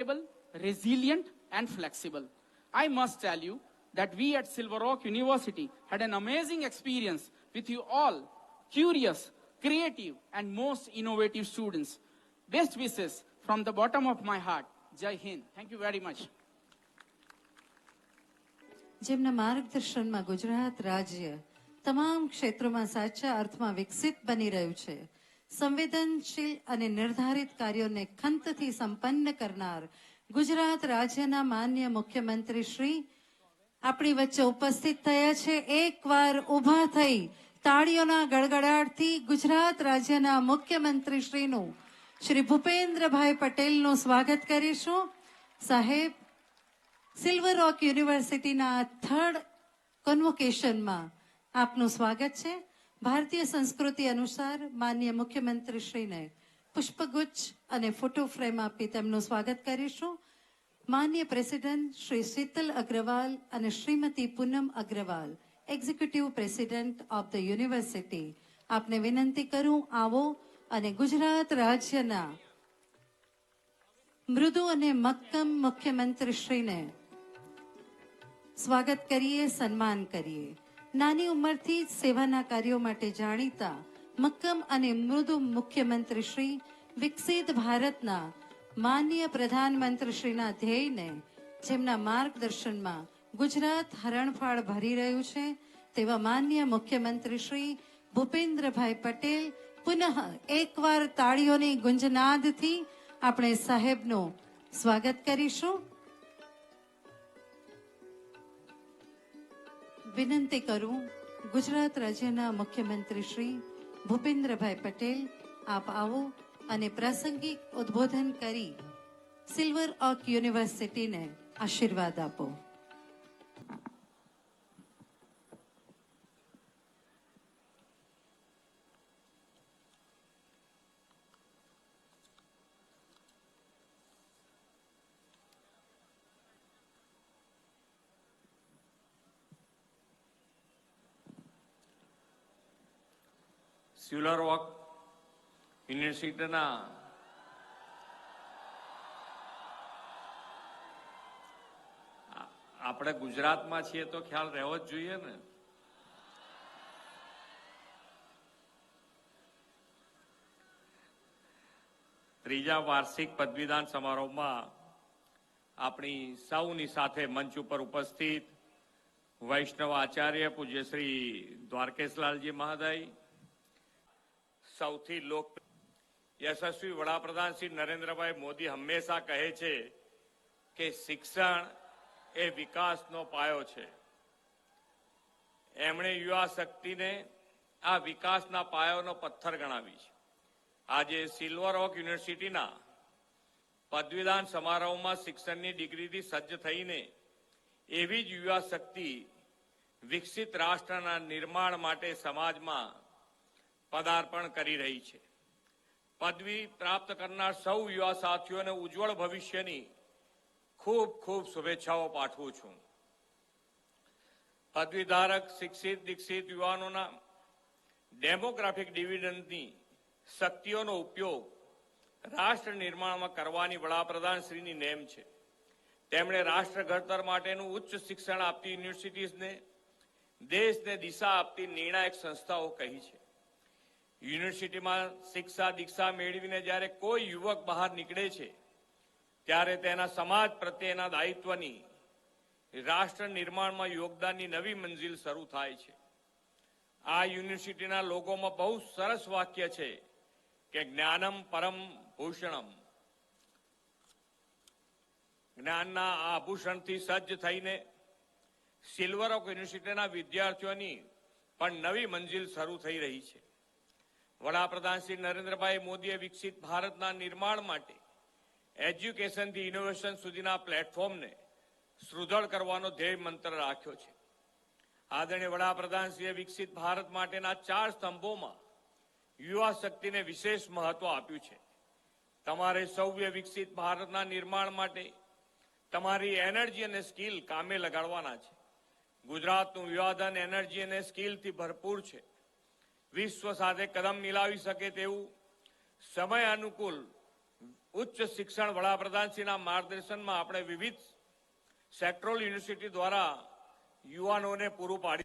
adaptable, resilient, and flexible. I must tell you that we at Silver Rock University had an amazing experience with you all, curious, creative, and most innovative students. Best wishes from the bottom of my heart. Jai Hind. Thank you very much. જેમના માર્ગદર્શનમાં ગુજરાત રાજ્ય તમામ ક્ષેત્રોમાં સાચા અર્થમાં વિકસિત બની રહ્યું છે સંવેદનશીલ અને નિર્ધારિત કાર્યોને ખંતથી સંપન્ન કરનાર ગુજરાત રાજ્યના માન્ય મુખ્યમંત્રી શ્રી આપણી વચ્ચે ઉપસ્થિત થયા છે. એકવાર ઊભા થઈ તાળીઓના ગડગડાટથી ગુજરાત રાજ્યના મુખ્યમંત્રી શ્રીનું શ્રી ભૂપેન્દ્રભાઈ પટેલનું સ્વાગત કરીશું. સાહેબ, સિલ્વર રોક યુનિવર્સિટીના થર્ડ કન્વોકેશનમાં આપનું સ્વાગત છે. ભારતીય સંસ્કૃતિ અનુસાર માન્ય મુખ્યમંત્રી શ્રીને પુષ્પગુચ્છ અને ફોટો ફ્રેમ આપી તેમનું સ્વાગત કરીશું. માન્ય પ્રેસિડેન્ટ શ્રી શીતલ અગ્રવાલ અને Shrimati Poonam Agrawal, executive president of the university, આપને વિનંતી કરું, આવો અને ગુજરાત રાજ્યના મૃદુ અને મક્કમ મુખ્યમંત્રીશ્રીને સ્વાગત કરીએ, સન્માન કરીએ. નાની ઉંમરથી જ સેવાના કાર્યો માટે જાણીતા મક્કમ અને મૃદુ મુખ્યમંત્રી શ્રી વિકસિત ભારતના માન્ય પ્રધાનમંત્રીશ્રીના ધ્યેયને જેમના માર્ગદર્શનમાં ગુજરાત હરણફાળ ભરી રહ્યું છે, તેવા માન્ય મુખ્યમંત્રી શ્રી ભૂપેન્દ્રભાઈ પટેલ પુનઃ એકવાર તાળીઓની ગુંજનાદથી આપણે સાહેબનું સ્વાગત કરીશું. વિનંતી કરું ગુજરાત રાજ્યના મુખ્યમંત્રી શ્રી ભૂપેન્દ્રભાઈ પટેલ, આપ આવો અને પ્રાસંગિક ઉદ્બોધન કરી સિલ્વર ઓક યુનિવર્સિટીને આશીર્વાદ આપો. સ્યુલર વોક યુનિવર્સિટીના આપણે ગુજરાતમાં છીએ તો ખ્યાલ રહેવો જ જોઈએ ને. ત્રીજા વાર્ષિક પદવીદાન સમારોહમાં આપણી સૌની સાથે મંચ ઉપર ઉપસ્થિત વૈષ્ણવ આચાર્ય પૂજ્ય શ્રી દ્વારકેશલાલજી મહોદય સૌથી લોક યશસ્વી વડાપ્રધાન શ્રી નરેન્દ્રભાઈ મોદી હંમેશા કહે છે કે શિક્ષણ એ વિકાસનો પાયો છે. એમણે યુવા શક્તિને આ વિકાસના પાયાનો પથ્થર ગણાવી છે. આજે સિલ્વર ઓક યુનિવર્સિટીના પદવીદાન સમારોહમાં શિક્ષણની ડિગ્રીથી સજ્જ થઈને એવી જ યુવા શક્તિ વિકસિત રાષ્ટ્રના નિર્માણ માટે સમાજમાં પદાર્પણ કરી રહી છે. પદવી પ્રાપ્ત કરનાર સૌ યુવા સાથીઓને ઉજ્જવળ ભવિષ્યની ખૂબ ખૂબ શુભેચ્છાઓ પાઠવું છું. પદવીધારક શિક્ષિત દીક્ષિત યુવાનોના ડેમોગ્રાફિક ડિવિડન્ડની શક્તિઓનો ઉપયોગ રાષ્ટ્ર નિર્માણમાં કરવાની વડાપ્રધાન શ્રીની નેમ છે. તેમણે રાષ્ટ્ર ઘડતર માટેનું ઉચ્ચ શિક્ષણ આપતી યુનિવર્સિટીઝને, દેશને દિશા આપતી નિર્ણાયક સંસ્થાઓ કહી છે. યુનિવર્સિટીમાં શિક્ષા, દીક્ષા મેળવીને જ્યારે કોઈ યુવક બહાર નીકળે છે, ત્યારે તેના સમાજ પ્રત્યેના દાયિત્વની, રાષ્ટ્ર નિર્માણમાં યોગદાનની નવી મંજિલ શરૂ થાય છે. આ યુનિવર્સિટીના લોકોમાં બહુ સરસ વાક્ય છે કે જ્ઞાનમ પરમ ભૂષણમ. જ્ઞાનના આભૂષણથી સજ્જ થઈને સિલ્વર ઓફ યુનિવર્સિટીના વિદ્યાર્થીઓની પણ નવી મંજિલ શરૂ થઈ રહી છે. વડાપ્રધાન શ્રી નરેન્દ્રભાઈ મોદીએ વિકસિત ભારતના નિર્માણ માટે એજ્યુકેશનથી ઇનોવેશન સુધીના પ્લેટફોર્મને સુદૃઢ કરવાનો ધ્યેય મંત્ર રાખ્યો છે. આદરણીય વડાપ્રધાનશ્રીએ વિકસિત ભારત માટેના ચાર સ્તંભોમાં યુવા શક્તિને વિશેષ મહત્વ આપ્યું છે. તમારે સૌએ વિકસિત ભારતના નિર્માણ માટે તમારી એનર્જી અને સ્કિલ કામે લગાડવાના છે. ગુજરાતનું યુવાધન એનર્જી અને સ્કિલથી ભરપૂર છે. વિશ્વ સાથે કદમ મિલાવી શકે તેવું સમય અનુકૂળ ઉચ્ચ શિક્ષણ વડાપ્રધાનશ્રીના માર્ગદર્શનમાં આપણે વિવિધ સેક્ટ્રોલ યુનિવર્સિટી દ્વારા યુવાનોને પૂરું પાડી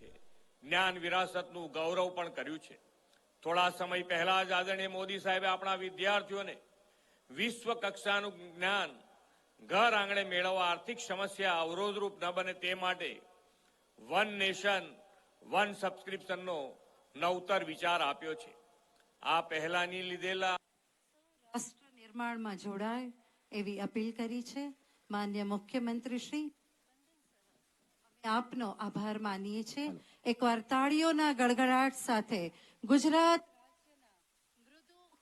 છે. જ્ઞાન વિરાસતનું ગૌરવ પણ કર્યું છે. થોડા સમય પહેલા જ આદરણીય મોદી સાહેબે આપણા વિદ્યાર્થીઓને વિશ્વ કક્ષાનું જ્ઞાન ઘર આંગણે મેળવવા આર્થિક સમસ્યા અવરોધરૂપ ન બને તે માટે વન નેશન, વન સબસ્ક્રિપ્શનનો નવતર વિચાર આપ્યો છે. આ પહેલાની લીધેલા રાષ્ટ્ર નિર્માણમાં જોડાય એવી અપીલ કરી છે. માન્ય મુખ્યમંત્રી શ્રી આપનો આભાર માનીએ છીએ એકવાર તાળીઓના ગડગડાટ સાથે ગુજરાત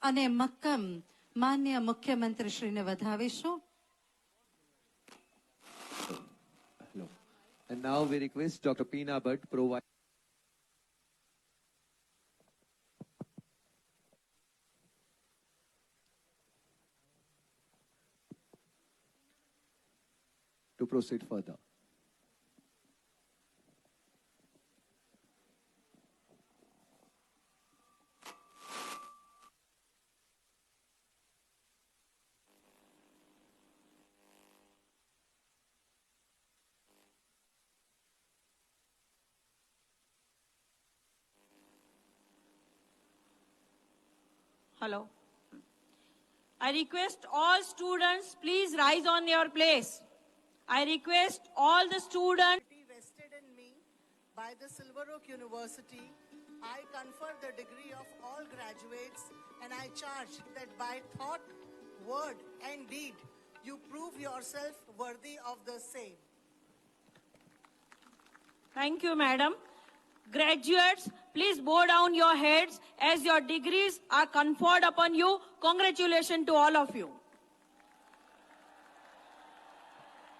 અને મક્કમ માન્ય મુખ્યમંત્રી વધાવીશું And now we request Dr. Pina Bhatt provide. To proceed further. Hello. I request all students, please rise on your place. I request all the students. Be vested in me by the Silver Oak University. I confer the degree of all graduates and I charge that by thought, word, and deed you prove yourself worthy of the same. Thank you, madam. Graduates, please bow down your heads as your degrees are conferred upon you. Congratulations to all of you.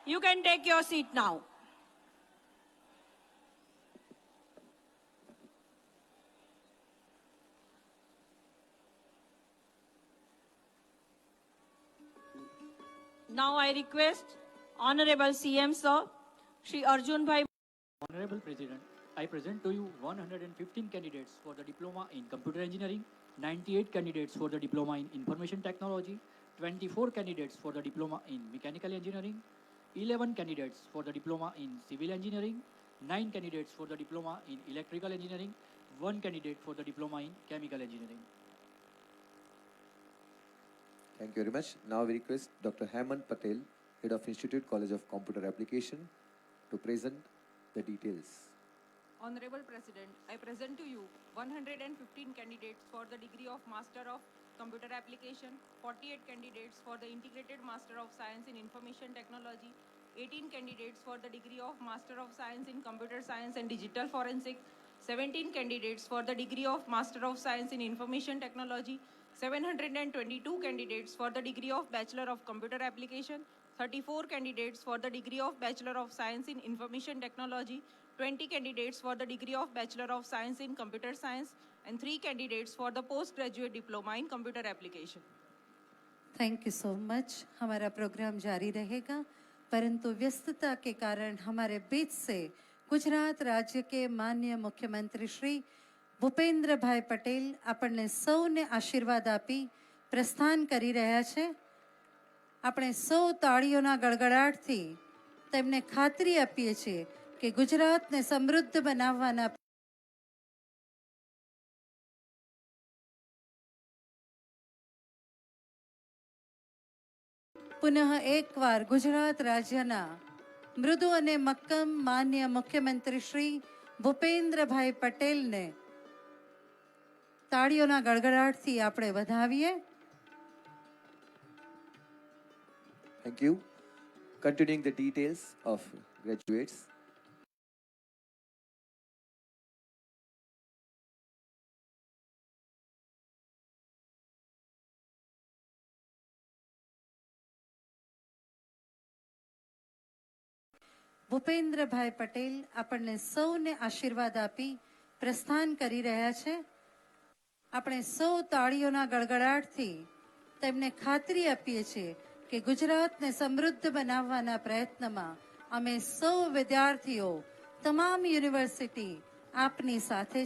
You can take your seat now. Now I request Honorable CM Sir, Shri Arjun Bhai Honorable President, I present to you 115 candidates for the diploma in computer engineering, 98 candidates for the diploma in information technology, 24 candidates for the diploma in mechanical engineering, 11 candidates for the diploma in civil engineering, 9 candidates for the diploma in electrical engineering, 1 candidate for the diploma in chemical engineering. Thank you very much. Now we request Dr. Hemant Patel, Head of Institute College of Computer Application, to present the details. Honorable President, I present to you 115 candidates for the degree of Master of Computer Application, 48 candidates for the Integrated Master of Science in Information Technology, 18 candidates for the degree of Master of Science in Computer Science and Digital Forensics, 17 candidates for the degree of Master of Science in Information Technology, 722 candidates for the degree of Bachelor of Computer Application, 34 candidates for the degree of Bachelor of Science in Information Technology, 20 candidates for the degree of Bachelor of Science in Computer Science, and 3 candidates for the postgraduate diploma in Computer Application. Thank you so much हमारा programme जारी रहेगा परंतु व्यस्तता के कारण हमारे बीच से गुजरात राज्य के माननीय मुख्यमंत्री श्री ભૂપેન્દ્ર ભાઈ પટેલ આપણને સૌને આશીર્વાદ આપી પ્રસ્થાન કરી રહ્યા છે આપણે સૌ તાળીઓના ગડગડાટથી તેમને ખાતરી આપીએ છીએ કે ગુજરાતને સમૃદ્ધ બનાવવાના પુનઃ એકવાર ગુજરાત રાજ્યના મૃદુ અને મક્કમ માન્ય મુખ્યમંત્રી શ્રી ભૂપેન્દ્રભાઈ પટેલને તાળીઓના ગડગડાટથી આપણે વધાવીએ thank you Continuing the details of graduates. Bhupendrabhai Patel આપણને સૌને આશીર્વાદ આપી પ્રસ્થાન કરી રહ્યા છે. આપણે સૌ તાળીઓના ગળગડાટથી તેમને ખાતરી આપીએ છીએ કે ગુજરાતને સમૃદ્ધ બનાવવાના પ્રયત્નમાં અમે સૌ વિદ્યાર્થીઓ, તમામ યુનિવર્સિટી આપની સાથે